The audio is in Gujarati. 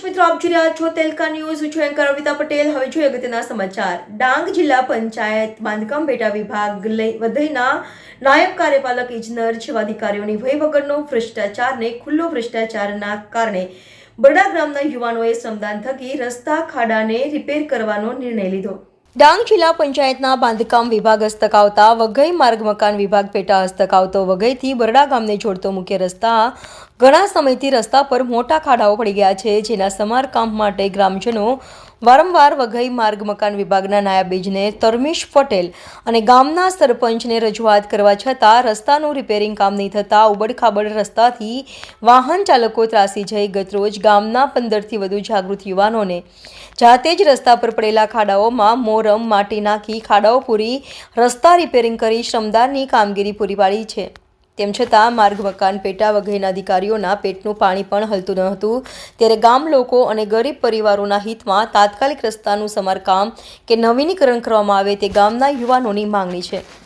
મિત્રો, આપ જોઈ રહ્યા છો તેલકા ન્યૂઝ. છું એન્કર અવિતા પટેલ. હવે જોઈએ અગત્યના સમાચાર. ડાંગ જિલ્લા પંચાયત બાંધકામ પેટા વિભાગ વધઈના નાયબ કાર્યપાલક ઇજનર જેવા અધિકારીઓની વહી વગરનો ભ્રષ્ટાચારને ખુલ્લો ભ્રષ્ટાચારના કારણે બરડા ગ્રામના યુવાનોએ સમદાન થકી રસ્તા ખાડાને રિપેર કરવાનો નિર્ણય લીધો. ડાંગ જિલ્લા પંચાયતના બાંધકામ વિભાગ હસ્તક આવતા વઘઈ માર્ગ મકાન વિભાગ પેટા હસ્તક આવતો વઘઈથી બરડા ગામને જોડતો મુખ્ય રસ્તા ઘણા સમયથી રસ્તા પર મોટા ખાડાઓ પડી ગયા છે, જેના સમારકામ માટે ગ્રામજનો વારંવાર વઘઈ માર્ગ મકાન વિભાગના નાયબ ઇજનેર તરમીશ પટેલ અને ગામના સરપંચને રજૂઆત કરવા છતાં રસ્તાનું રિપેરિંગ કામ નહીં થતાં ઉબડખાબડ રસ્તાથી વાહન ચાલકો ત્રાસી જઈ ગતરોજ ગામના પંદરથી વધુ જાગૃત યુવાનોને જાતે જ રસ્તા પર પડેલા ખાડાઓમાં મોરમ, માટી નાખી ખાડાઓ પૂરી, રસ્તા રિપેરિંગ કરી શ્રમદાનની કામગીરી પૂરી પાડી છે. તેમ છતાં માર્ગ, મકાન, પેટા વગેરેના અધિકારીઓના પેટનું પાણી પણ હલતું ન હતું. ત્યારે ગામ લોકો અને ગરીબ પરિવારોના હિતમાં તાત્કાલિક રસ્તાનું સમારકામ કે નવીનીકરણ કરવામાં આવે તે ગામના યુવાનોની માંગણી છે.